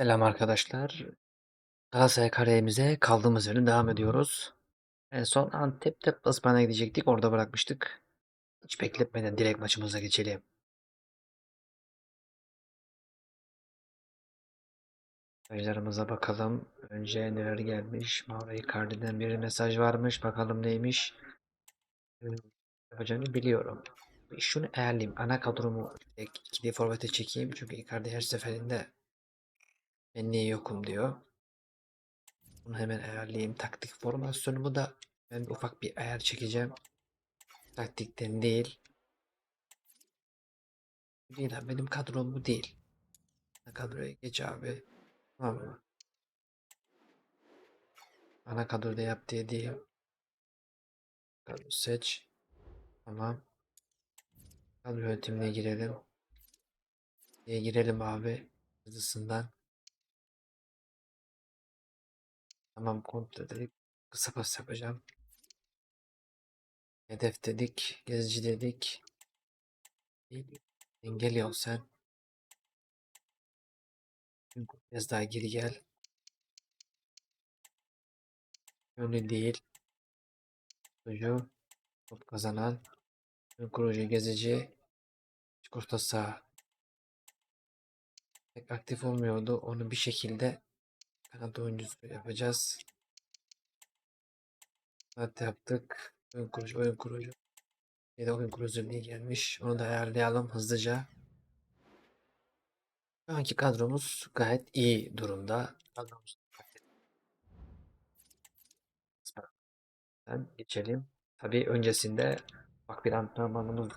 Selam arkadaşlar. Galatasaray kariyerimize kaldığımız yerden devam ediyoruz. En son Antep deplasmana gidecektik. Orada bırakmıştık. Hiç bekletmeden direkt maçımıza geçelim. Mesajlarımıza bakalım. Önce neler gelmiş. Mavi Icardi'den bir mesaj varmış. Bakalım neymiş. Ee, Yapacağını biliyorum. Şunu ayarlayayım. Ana kadromu ikili forvete çekeyim. Çünkü Icardi her seferinde ben niye yokum diyor. Bunu hemen ayarlayayım. Taktik formasyonumu da ben ufak bir ayar çekeceğim. Taktikten değil. Değil benim kadrom bu değil. Kadroya geç abi. Tamam mı? Ana kadroda yap diye değil. Kadro seç. Tamam. Kadro yönetimine girelim. Diye girelim abi. Hızlısından. Tamam kontrol dedik. Kısa pas yapacağım. Hedef dedik. Gezici dedik. Engel ol sen. Biraz daha geri gel. Öyle değil. Kurucu. Top kazanan. Kurucu gezici. Çikolata sağ. Pek aktif olmuyordu. Onu bir şekilde kanat oyuncusu yapacağız. Kanat yaptık. Ön kurucu, ön kurucu. Bir de oyun kurucu diye gelmiş. Onu da ayarlayalım hızlıca. Şu anki kadromuz gayet iyi durumda. Kadromuz geçelim. Tabii öncesinde bak bir antrenmanımız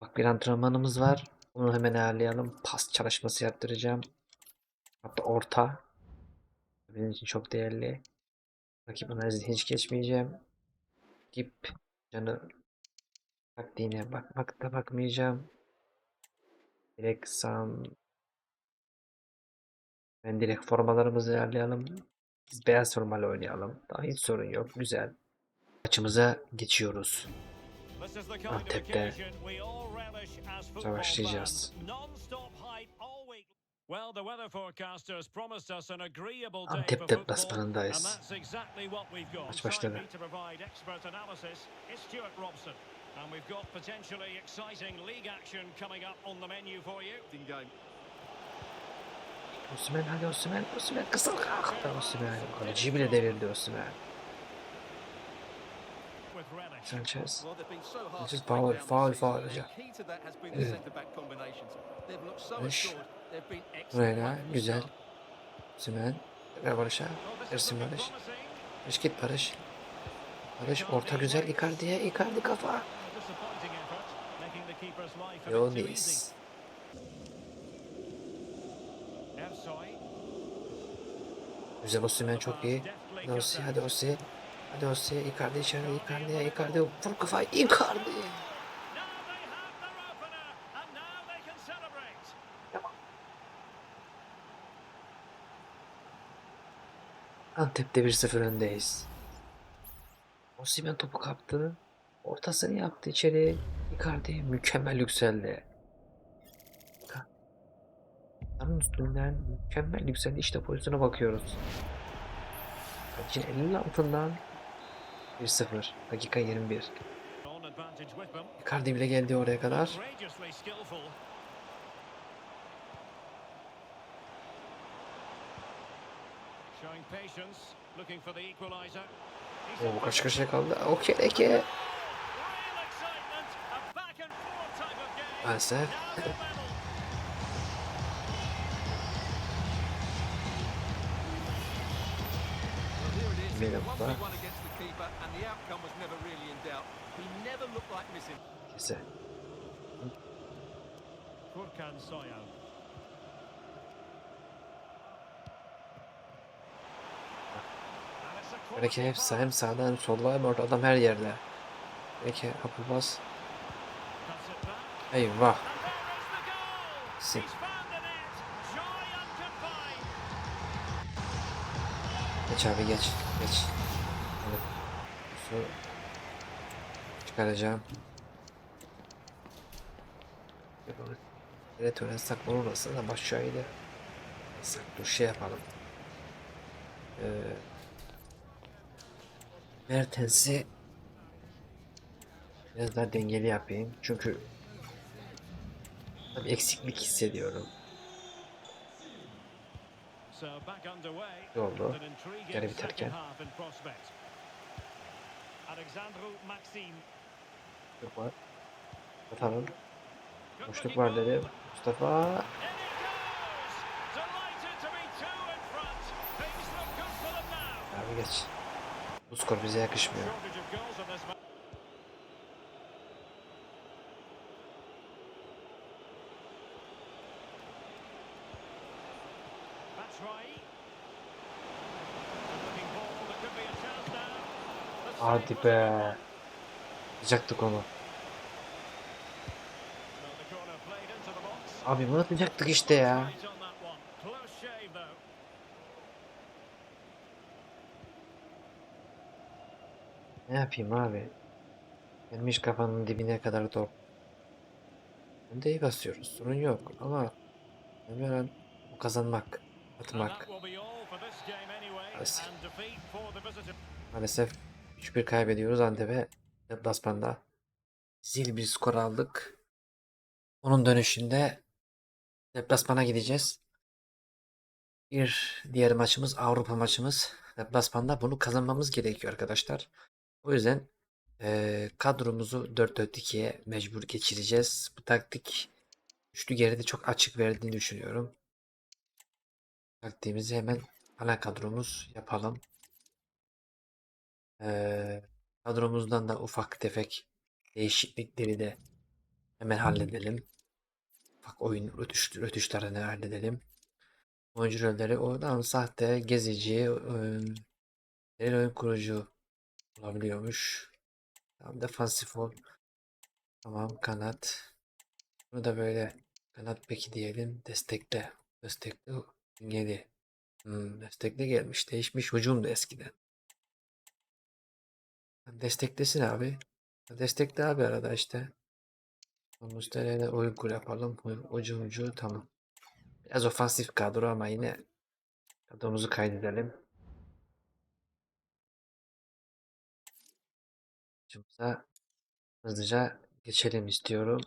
bak bir antrenmanımız var. Bunu hemen ayarlayalım. Pas çalışması yaptıracağım. Hatta orta. Benim için çok değerli. Rakip analizini hiç geçmeyeceğim. Rakip canı taktiğine bakmak da bakmayacağım. Direkt sağ ben direkt formalarımızı ayarlayalım. Biz beyaz formayla oynayalım. Daha hiç sorun yok. Güzel. Maçımıza geçiyoruz. Antep'te savaşlayacağız. Antep deplasmanındayız. Maç başladı. And we've got potentially exciting league action coming up on the menu for you. Osman hadi Osman. Osman kısıl kalktı Osman. Kaleciyi bile devirdi Osman. Sanchez. This is foul, foul, hocam. Evet. Güzel. Osman. Ver Barış'a. Versin Barış. Barış git Barış. Barış orta güzel Icardi'ye. Icardi kafa. Yonis. Güzel Osman çok iyi. Osi hadi Osi. Hadi Osi. Icardi içeride. Icardi'ye Icardi. Vur kafayı. Icardi. Antep'te 1-0 öndeyiz. Osimhen topu kaptı. Ortasını yaptı içeri. Icardi mükemmel yükseldi. Onun üstünden mükemmel yükseldi. İşte pozisyona bakıyoruz. Kalecinin elinin altından 1-0. Dakika 21. On advantage with them. Icardi bile geldi oraya kadar. Oo, with karşıya kaldı. O keleke. Real excitement, Kese. Furkan Soya. Belki hep sağ, hem pass. sağda hem solda hem orada adam her yerde. Belki back. Eyvah. And there is the Si. goal. He's found the net. Joy unconfined. Geç abi geç. Geç. Su çıkaracağım. Evet öyle saklı orası da başşaydı. yapsak? Dur şey yapalım. Ee, Mertens'i biraz daha dengeli yapayım. Çünkü tabii eksiklik hissediyorum. So back underway. Ne oldu? An intriguing Yarı biterken. Alexandru Maxim. Boşluk var. Atalım. Boşluk var dedim. Mustafa. Abi geç. Bu skor bize yakışmıyor. Hadi be. Atacaktık onu. Abi bunu atacaktık işte ya. Ne yapayım abi? Gelmiş kafanın dibine kadar top. Önde iyi basıyoruz. Sorun yok ama bu kazanmak, atmak. Maalesef. And defeat for the visitor. Maalesef 3-1 kaybediyoruz Antep'e deplasmanda. Zil bir skor aldık. Onun dönüşünde deplasmana gideceğiz. Bir diğer maçımız Avrupa maçımız. Deplasmanda bunu kazanmamız gerekiyor arkadaşlar. O yüzden eee, kadromuzu 4-4-2'ye mecbur geçireceğiz. Bu taktik üçlü geride çok açık verdiğini düşünüyorum. Taktiğimizi hemen ana kadromuz yapalım. Eee, kadromuzdan da ufak tefek değişiklikleri de hemen halledelim. Ufak oyun rötuş, rötuşlarını halledelim. Oyuncu rolleri oradan sahte, gezici, oyun, derin oyun kurucu olabiliyormuş. Tamam defansif ol. Tamam kanat. Bunu da böyle kanat beki diyelim. Destekle. Destekle. Yedi. Hmm, destekle gelmiş. Değişmiş. Hücum da eskiden. Desteklesin abi. Destekle abi arada işte. Mustafa oyun kur yapalım. Hücumcu tamam. Biraz ofansif kadro ama yine kadromuzu kaydedelim. Maçımıza hızlıca geçelim istiyorum.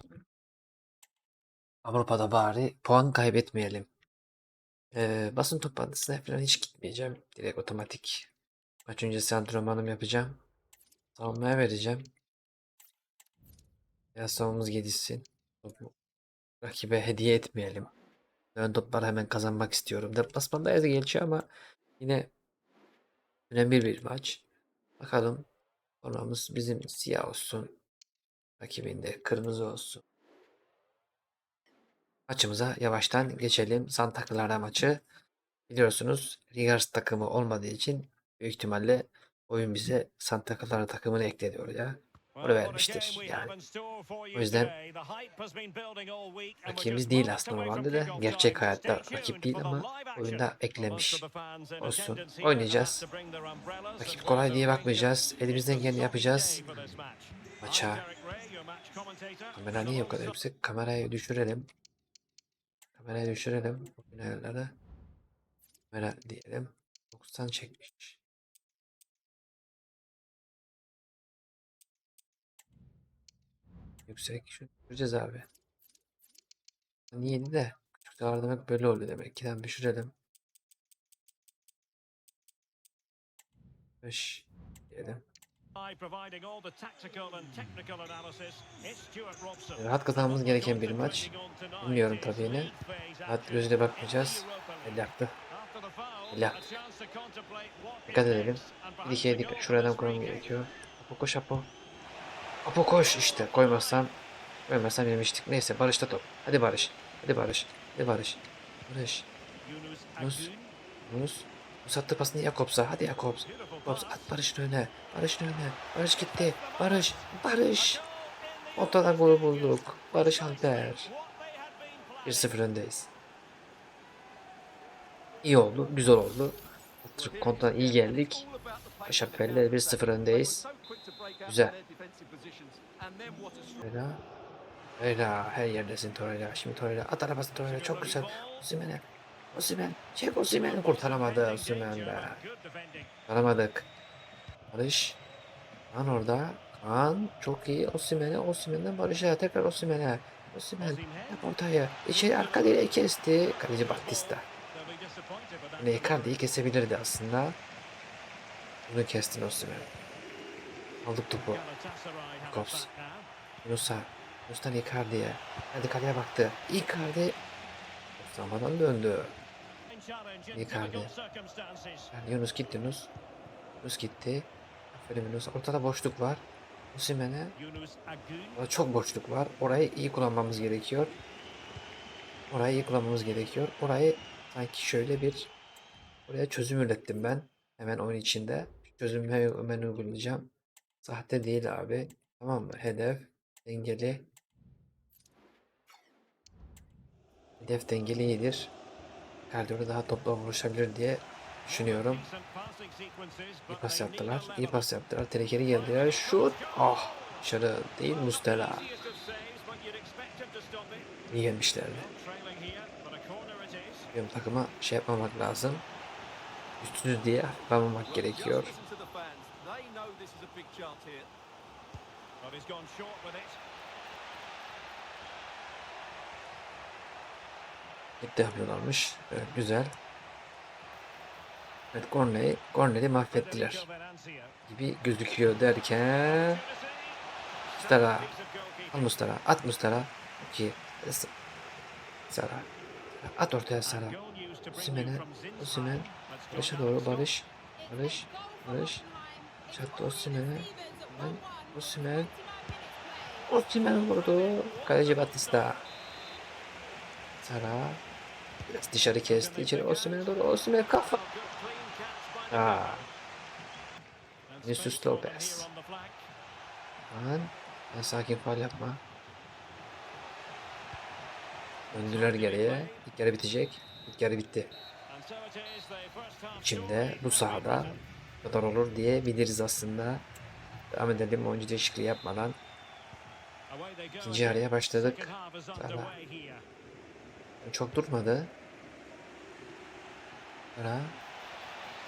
Avrupa'da bari puan kaybetmeyelim. Ee, basın toplantısına falan hiç gitmeyeceğim. Direkt otomatik maç öncesi antrenmanımı yapacağım. Savunmaya vereceğim. Ya savunmamız gelişsin. Topu rakibe hediye etmeyelim. Ön topları hemen kazanmak istiyorum. Deplasmanda yazı geçiyor ama yine önemli bir maç. Bakalım formamız bizim siyah olsun. Rakibinde kırmızı olsun. Maçımıza yavaştan geçelim. Santa Clara maçı. Biliyorsunuz Rigars takımı olmadığı için büyük ihtimalle oyun bize Santa Clara takımını ekledi oraya. Onu vermiştir yani. O yüzden rakibimiz değil aslında normalde de gerçek hayatta rakip değil ama oyunda eklemiş olsun. Oynayacağız. Rakip kolay diye bakmayacağız. Elimizden geleni yapacağız. Maça. Kamera niye o kadar yüksek? Kamerayı düşürelim. Kamerayı düşürelim. Ayarları. Kamera diyelim. 90 çekmiş. Yüksek. Şu düşüreceğiz abi. Niyeydi de. Küçükler demek böyle oluyor demek ki. Tamam düşürelim. 5 diyelim. Rahat kazanmamız gereken bir maç. Bilmiyorum tabii yine. Rahat gözüyle bakmayacağız. El yaktı. El yaktı. Dikkat edelim. Bir ikiye dikkat. Şuradan koymam gerekiyor. Apo koş Apo. Koş işte. Koymazsam koymazsam yemiştik. Neyse Barış'ta top. Hadi Barış. Hadi Barış. Hadi Barış. Barış. Yunus. Yunus. Yunus attı pasını Jakobs'a. Hadi Jakobs. Jakobs at Barış'ın önüne. Barış'ın önüne. Barış gitti. Barış. Barış. Ortadan golü bulduk. Barış Alper. 1-0 öndeyiz. İyi oldu. Güzel oldu. Kontra iyi geldik. Şapelle 1-0 öndeyiz. Güzel. Torreira. Torreira. Her yerdesin Torreira. Şimdi Torreira. At arabasını Torreira. Çok güzel. Osimhen'e. Osimhen. Çek Osimhen'i kurtaramadı Osimhen be. Kurtaramadık. Barış. Kaan orada. Kaan çok iyi. Osimhen'e. Osimhen'den Barış'a. Tekrar Osimhen'e. Osimhen. Yap ortaya. İçeri arka direği kesti. Kaleci Batista. Icardi'yi kesebilirdi aslında. Bunu kestin Osimhen. Aldık topu. Jakobs. Yunus'a. Yunus'tan Icardi'ye. Hadi kaleye baktı. Icardi. Samadan döndü. Icardi. Yani Yunus gitti Yunus. Yunus gitti. Aferin Yunus. Ortada boşluk var. Orada çok boşluk var. Orayı iyi kullanmamız gerekiyor. Orayı iyi kullanmamız gerekiyor. Orayı sanki şöyle bir oraya çözüm ürettim ben. Hemen oyun içinde. Çözümü hemen uygulayacağım. Sahte değil abi. Tamam mı? Hedef dengeli. Hedef dengeli iyidir. Kardiyolu daha topla vuruşabilir diye düşünüyorum. İyi pas yaptılar. İyi pas yaptılar. Tehlikeli geldiler. Şut. Ah. Dışarı değil Mustera. İyi gelmişlerdi. Benim takıma şey yapmamak lazım. Üstünüz diye yapmamak gerekiyor. Hep de yapıyorlarmış. Evet, güzel. Evet Cornet'i, Cornet'i mahvettiler gibi gözüküyor derken Mustara al Mustara at Mustara ki Sara. At ortaya Sara. Osimhen'e Osimhen Barış'a doğru Barış Barış Barış. Çattı Osimhen'e. Osimhen Osimhen Osimhen vurdu kaleci Batista Sara biraz dışarı kesti içeri Osimhen'e doğru Osimhen kafa Aa. Vinicius Lopez. Lan. Lan sakin faal yapma. Döndüler geriye. İlk yarı bitecek. İlk yarı bitti. Şimdi bu sahada kadar olur diye biliriz aslında. Devam edelim oyuncu değişikliği yapmadan. İkinci yarıya başladık. Salah. Çok durmadı. Salah.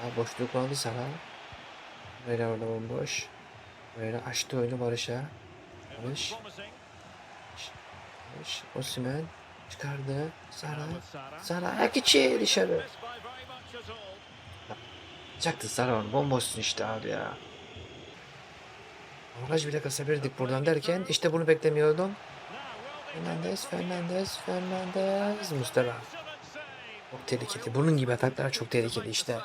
Ha, boşluk oldu sana. Böyle orada bomboş. Böyle açtı oyunu Barış'a. Barış. Barış. Osimhen çıkardı. Sara. Sara ayak içi dışarı. Çaktı Sara onu. Bomboşsun işte abi ya. Avaraj bile kasabilirdik buradan derken işte bunu beklemiyordum. Fernandez, Fernandez, Fernandez, Mustafa. Çok tehlikeli. Bunun gibi ataklar çok tehlikeli işte.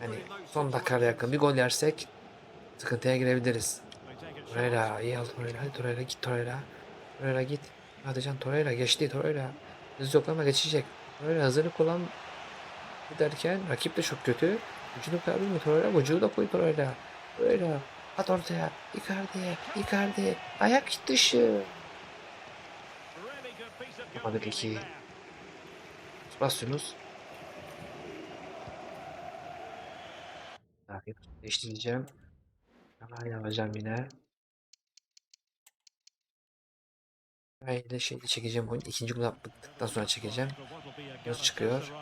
Hani son dakikaya yakın bir gol yersek sıkıntıya girebiliriz. Torreira iyi al Torreira. Hadi Torreira git Torreira. Torreira git. Hadi Torreira geçti Torreira. Hız yok ama geçecek. Torreira hazırlık kullan derken rakip de çok kötü. Vücudu mi Torreira? Vücudu da koy Torreira. Torreira. At ortaya. Icardi. Icardi. Ayak dışı. Yapamadık iki. Basıyorsunuz. Takip değiştireceğim. Hemen alacağım yine. Böyle şimdi çekeceğim oyun. İkinci gol attıktan sonra çekeceğim. Göz çıkıyor.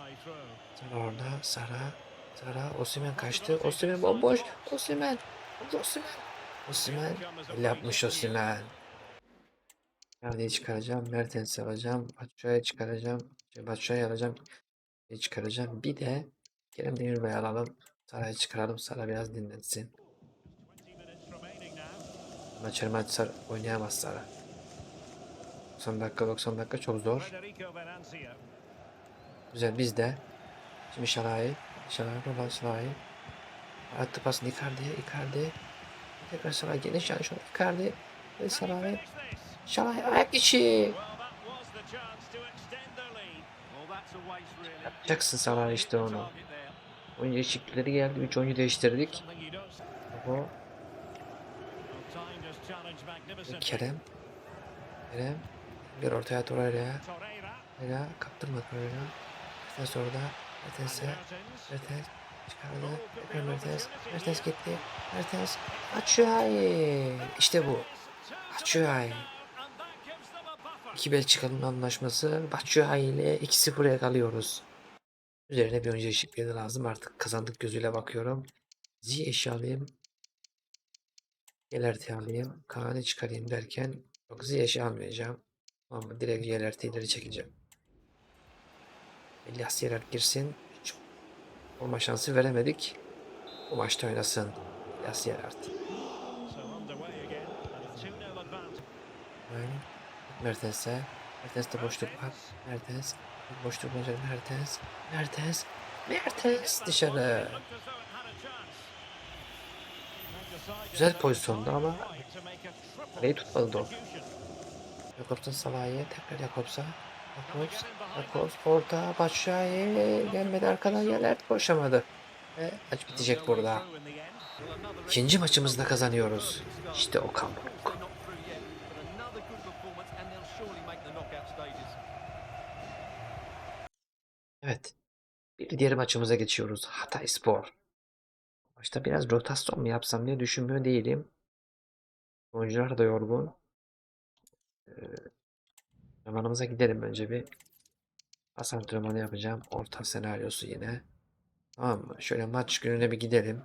Sara orada. Sara. Sara. Osimhen kaçtı. Osimhen bomboş. Osimhen. Osimhen. Elle yapmış Osimhen. Nerede çıkaracağım? Mertens'i alacağım. Batshuayi'yi çıkaracağım. Şey, Batshuayi'yi alacağım. Bir çıkaracağım. Bir de Kerem Demirbay'ı alalım. Saray'ı çıkaralım. Sara biraz dinlensin. Maç her maç Sara oynayamaz Sara. 90 dakika 90 dakika çok zor. Güzel biz de. Şimdi. Şalay Roland Şalay. Attı pasını Icardi'ye. Icardi. Tekrar Şalay geniş yani şu Icardi. Ve Şalay. Şalay ayak içi. Yapacaksın Şalay işte onu. Oyuncu değişiklikleri geldi. 3 oyuncu değiştirdik. Bu Kerem. Kerem. Bir ortaya Torreira'ya. Torreira kaptırma Torreira. Mertens orada. Mertens'e. Mertens çıkardı. Tekrar Mertens. Mertens gitti. Mertens. Batshuayi. İşte bu. Batshuayi. İki Belçikalı'nın anlaşması. Batshuayi ile 2-0'ya kalıyoruz. Üzerine bir değişikliği de lazım. Artık kazandık gözüyle bakıyorum. Z eşyalayayım. Yelerti alayım. Kaan'ı çıkarayım derken yok Z eşya almayacağım. Ama direkt Yelerti ileri çekeceğim. İlyas Yerert girsin. Olma şansı veremedik. Bu maçta oynasın. İlyas Yerert. So underway again. and a 2-0 advance. Böyle. Mertens'e. Mertens'te boşluk var. Mertens. Boşluk olacak Mertens. Mertens. Mertens dışarı. Güzel pozisyonda ama kaleyi tutmadı contribution. Jakobs'un Salah'ya tekrar Jakobs'a. Jakobs. Jakobs orta. Başşah'ya gelmedi arkadan yerler koşamadı. Ve maç bitecek burada. İkinci maçımızı da kazanıyoruz. İşte o kan. Evet. Bir diğer maçımıza geçiyoruz. Hatay Spor. Maçta biraz rotasyon mu yapsam diye düşünmüyor değilim. Oyuncular da yorgun. Ee, zamanımıza gidelim önce bir. Pas antrenmanı yapacağım. Orta senaryosu yine. Tamam mı? Şöyle maç gününe bir gidelim.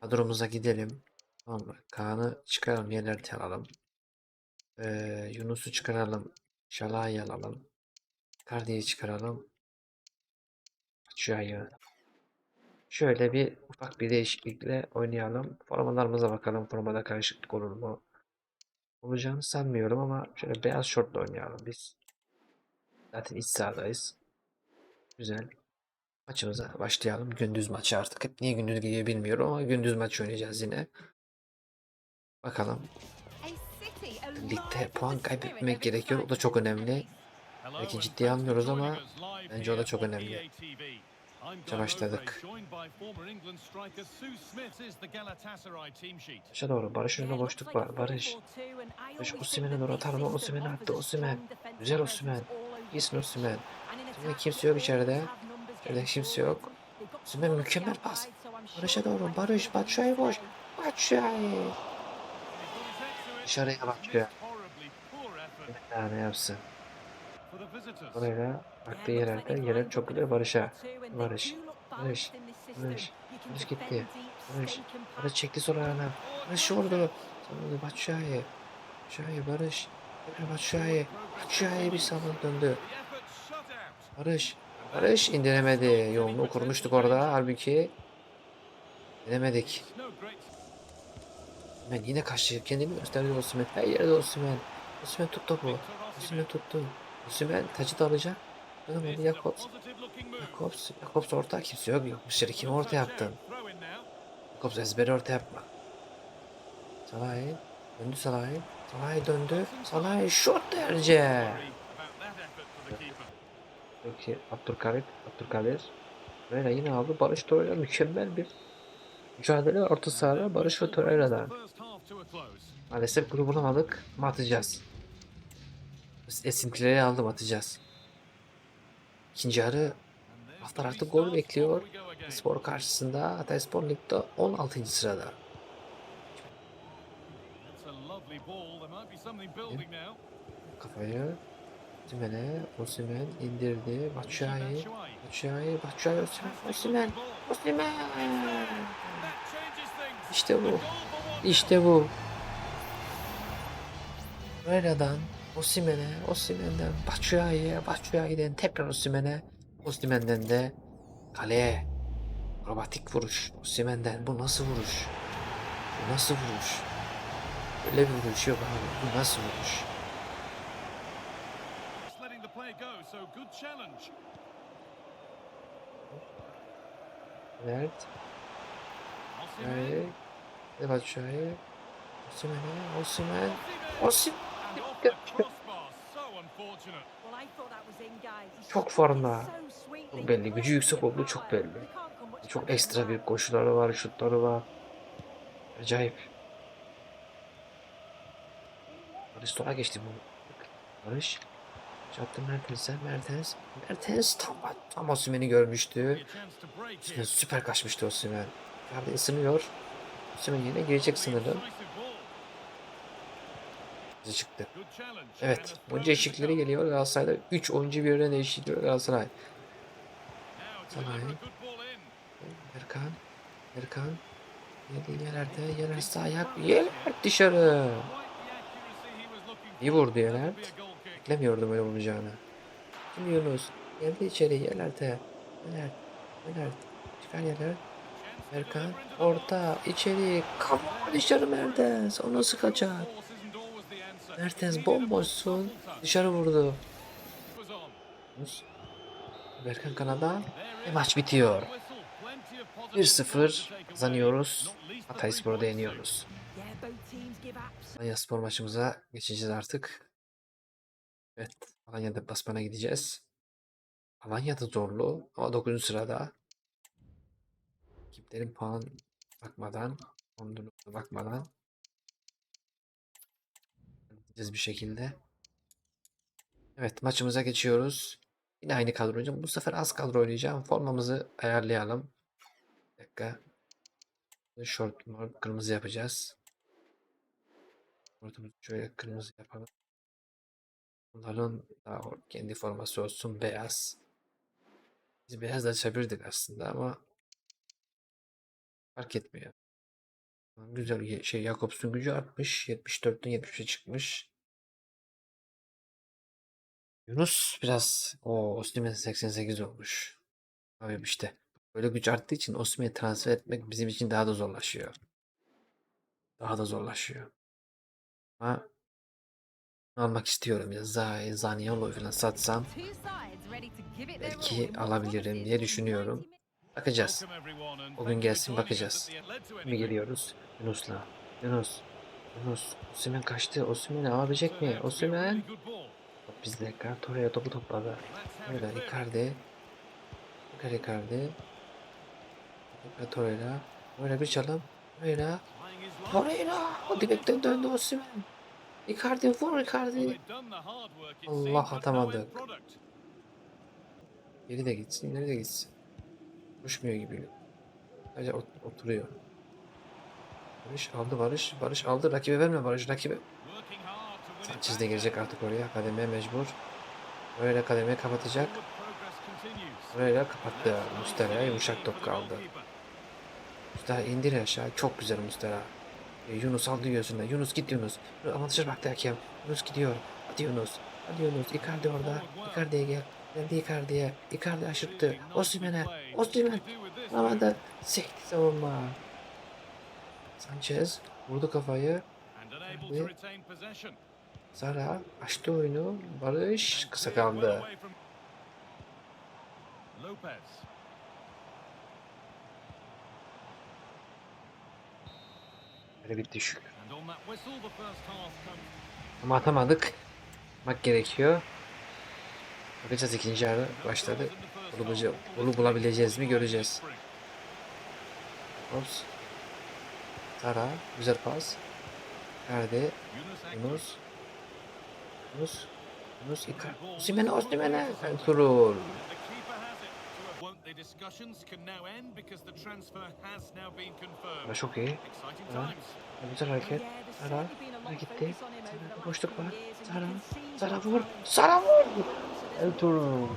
Kadromuza gidelim. Tamam mı? Kaan'ı çıkaralım. Yerleri alalım. Ee, Yunus'u çıkaralım. Şalah'ı alalım. Kardi'yi çıkaralım. Açıayı. Şöyle bir ufak bir değişiklikle oynayalım. Formalarımıza bakalım. Formada karışıklık olur mu? Olacağını sanmıyorum ama şöyle beyaz şortla oynayalım biz. Zaten iç sahadayız. Güzel. Maçımıza başlayalım. Gündüz maçı artık. Hep niye gündüz geliyor bilmiyorum ama gündüz maç oynayacağız yine. Bakalım. Ligde puan kaybetmek gerekiyor. O da çok önemli. Belki ciddiye almıyoruz ama bence o da çok önemli. Maça başladık. Başa doğru. Barış'ın önünde boşluk var. Barış. Barış Osimhen'e doğru atar mı? Osimhen attı. Osimhen. Güzel Osimhen. İyisin Osimhen. Şimdi kimse yok içeride. İçeride kimse yok. Osimhen mükemmel pas. Barış'a doğru. Barış. Batshuayi boş. Batshuayi. Dışarıya. Daha ne yapsın? Orayla baktığı yerlerde yere çok güzel Barış'a. Barış. Barış. Barış. Barış gitti. Barış. Barış çekti sol ayağına. Barış vurdu. Sonra Batshuayi. Batshuayi Barış. Batshuayi. Batshuayi bir sağa döndü. Barış. Barış indiremedi. Yolunu kurmuştuk orada. Halbuki inemedik. Ben yine kaçtı. Kendini gösterdi Osimhen. Her yerde Osimhen. Osimhen tuttu bu. Osimhen tuttu. Osimhen tacı da alacak. Dönemedi Jakobs. Jakobs. Jakobs orta kimse yok. Yok dışarı kim orta yaptın? Jakobs ezberi orta yapma. Salah'ı. Döndü Salah'ı. Salah'ı döndü. Salah'ı şut derece. Peki Abdülkadir. Abdülkadir. Torreira yine aldı. Barış Torreira mükemmel bir mücadele orta sahada Barış ve Torreira'dan. Maalesef golü bulamadık ama atacağız. Biz Esintileri aldım atacağız. İkinci yarı Haftar artık gol bekliyor. Spor karşısında Hatay Spor Lig'de 16. sırada. Kafayı Osimhen'e Osimhen indirdi. Batshuayi Batshuayi Batshuayi Osimhen Osimhen Osimhen İşte bu. İşte bu. Torreira'dan Osimhen'e, Osimhen'den Batshuayi'ye, Batshuayi'den tekrar Osimhen'e, Osimhen'den de kaleye. Akrobatik vuruş. Osimhen'den. Bu nasıl vuruş? Bu nasıl vuruş? Öyle bir vuruş yok abi. Bu nasıl vuruş? Evet. Batshuayi. Ve Batshuayi. Osimhen'e, Osimhen. Osimhen. Çok formda. Çok belli. Gücü yüksek olduğu çok belli. Çok ekstra bir koşuları var, şutları var. Acayip. Barış geçti bu. Barış. Çattı Mertens'e. Mertens. Mertens tam, tam Osimhen'i görmüştü. Süper kaçmıştı Osimhen. Yerde ısınıyor. Osimhen yine girecek sınırın. Çıktı. Evet. Oyuncu değişiklikleri geliyor. Galatasaray'da 3 oyuncu birden değiştiriyor Galatasaray. Salah'ı. Erkan. Erkan. Yerlerde yener sağ ayak. Yener dışarı. İyi vurdu Yener. Beklemiyordum öyle vuracağını. Şimdi Yunus. Geldi içeri Yener'de. Yener. Yener. Çıkar Yener. Erkan. Orta. içeri. Kafa dışarı Mertens. O nasıl kaçar? Mertens bomboşsun. Dışarı vurdu. Berkan kanada. Ve maç bitiyor. 1-0 kazanıyoruz. Hatayspor'da yeniyoruz. Alanya Spor maçımıza geçeceğiz artık. Evet. Alanya deplasmana gideceğiz. Alanya da zorlu ama 9. sırada. Rakiplerin puan bakmadan, ondan bakmadan gideceğiz bir şekilde. Evet maçımıza geçiyoruz. Yine aynı kadro oynayacağım. Bu sefer az kadro oynayacağım. Formamızı ayarlayalım. Bir dakika. Short mor kırmızı yapacağız. Şortumuzu şöyle kırmızı yapalım. Bunların daha kendi forması olsun beyaz. Biz beyaz da açabilirdik aslında ama fark etmiyor. Güzel şey Jakobs'un gücü artmış. 74'ten 70'e çıkmış. Yunus biraz o Osimhen 88 olmuş. Abi işte böyle güç arttığı için Osimhen'i transfer etmek bizim için daha da zorlaşıyor. Daha da zorlaşıyor. Ama almak istiyorum ya. Zay, Zaniolo falan satsam belki alabilirim diye düşünüyorum. Bakacağız. O gün gelsin bakacağız. Şimdi geliyoruz Yunus'la. Yunus. Yunus. Osimhen kaçtı. Osimhen'i alabilecek mi? Top bizde. Kart oraya topu topladı. Öyle Icardi. Icardi Icardi. Torreira. Böyle bir çalım. Torreira. Torreira. O direkten döndü Osimhen. Icardi vur Icardi. Allah atamadı. Geri de gitsin. Nereye de gitsin. Koşmuyor gibi. Sadece ot- oturuyor. Barış aldı Barış. Barış aldı. Rakibe verme Barış. Rakibe. Sanchez de girecek artık oraya. Kademeye mecbur. Böyle kademeyi kapatacak. Böyle kapattı. Mustera yumuşak top kaldı. Mustera indir aşağı. Çok güzel Mustera. E, Yunus aldı göğsünden. Yunus git Yunus. Avantaja baktı hakem. Yunus gidiyor. Hadi Yunus. Hadi Yunus. Icardi orada. Icardi'ye gel. Geldi Icardi'ye. Icardi aşırttı. Osimhen'e. Osimhen. Havada. Sekti savunma. Sanchez vurdu kafayı. Zara açtı oyunu. Barış kısa kaldı. Böyle bitti şükür. Ama atamadık. Atmak gerekiyor. Bakacağız ikinci yarı başladı. Bulca- bunu bulabileceğiz mi göreceğiz. Ops. Sara güzel pas. Nerede? Yunus. Yunus. Yunus Icar. Osimhen'e Osimhen'e. Ertuğrul. Ama çok iyi. Sara. Güzel hareket. Sara gitti. Boşluk var. Sara. Sara vur. Sara vur. Ertuğrul.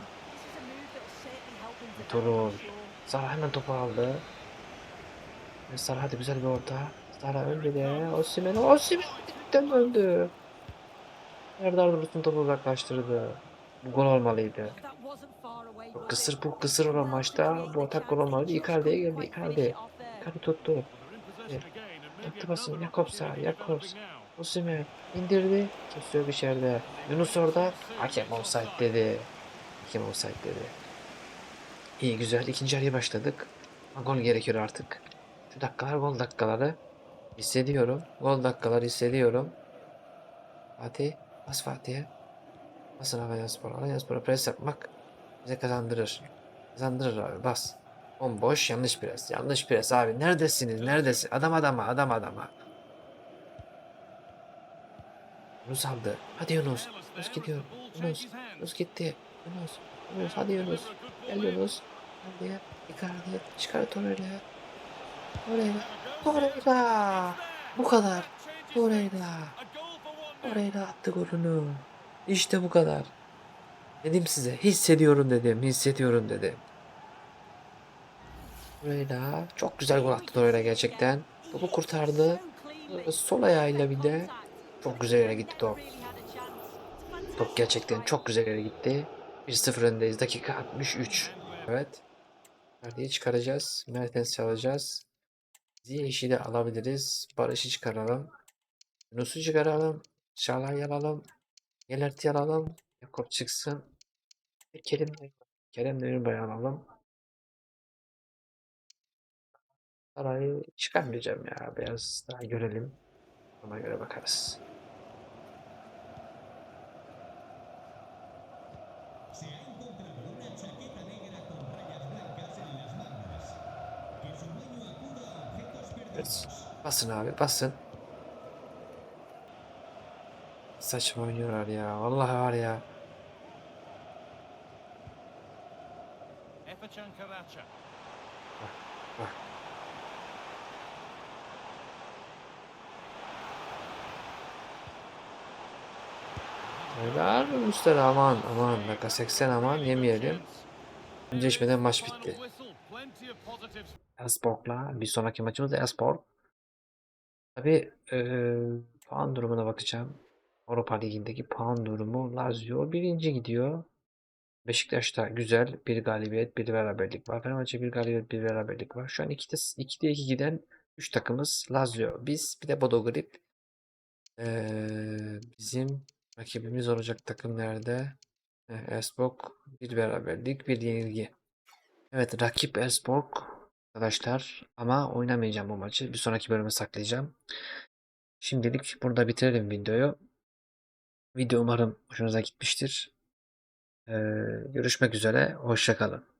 Ertuğrul. Sara hemen topu aldı. Sara hadi güzel bir orta. Sara öldü de. Osimhen. Osimhen dipten öldü. Serdar Dursun topu uzaklaştırdı. Bu gol olmalıydı. Bu kısır bu kısır olan maçta bu atak gol olmalıydı. Icardi'ye geldi. Icardi. Icardi tuttu. Yaptı basın. Jakobs'a. Jakobs. Osimhen indirdi. Kesiyor bir yerde. Yunus orada. Hakem offside dedi. Hakem offside dedi. İyi güzel. İkinci yarıya başladık. Gol gerekiyor artık. Şu dakikalar gol dakikaları. Hissediyorum. Gol dakikaları hissediyorum. Fatih. Bas Fatih'e. Basın Alanya Spor. Alanya Spor'a pres yapmak bize kazandırır. Kazandırır abi bas. Bomboş yanlış pres. Yanlış pres abi. Neredesiniz? Neredesin? Adam adama. Adam adama. Yunus aldı. Hadi Yunus. Yunus gidiyor. Yunus. Yunus gitti. Yunus. Yunus hadi Yunus. Gel Yunus. Hadi. Icardi. Çıkar Torreira. Torreira. Torreira. Bu kadar. Torreira. Torreira attı golünü. İşte bu kadar. Dedim size hissediyorum dedim. Hissediyorum dedim. Torreira çok güzel gol attı Torreira gerçekten. Topu kurtardı. Sol ayağıyla bir de çok güzel yere gitti top. Top gerçekten çok güzel yere gitti. 1-0 öndeyiz. Dakika 63. Evet. Ferdi'yi çıkaracağız. Mertens çalacağız. Ziyech'i de alabiliriz. Barış'ı çıkaralım. Yunus'u çıkaralım. Şalay alalım. Yelert'i alalım. Yakup çıksın. Ve Kerem Demirbay'ı alalım. Sarayı çıkarmayacağım ya. Biraz daha görelim. Ona göre bakarız. Evet. Basın abi basın. Saçma oynuyorlar ya. Vallahi var ya. Karaca. Bak. Beyler Muslera aman aman dakika 80 aman yemeyelim. Önceleşmeden maç bitti. Elfsborg'la bir sonraki maçımız Elfsborg. Tabi puan durumuna bakacağım. Avrupa Ligi'ndeki puan durumu Lazio birinci gidiyor. Beşiktaş'ta güzel bir galibiyet, bir beraberlik var. Fenerbahçe bir galibiyet, bir beraberlik var. Şu an 2'de 2'de 2 giden 3 takımız Lazio. Biz bir de Bodo Glimt. Ee, bizim rakibimiz olacak takım nerede? Elfsborg bir beraberlik, bir yenilgi. Evet rakip Elfsborg arkadaşlar ama oynamayacağım bu maçı. Bir sonraki bölüme saklayacağım. Şimdilik burada bitirelim videoyu. Video umarım hoşunuza gitmiştir. Ee, görüşmek üzere. Hoşça kalın.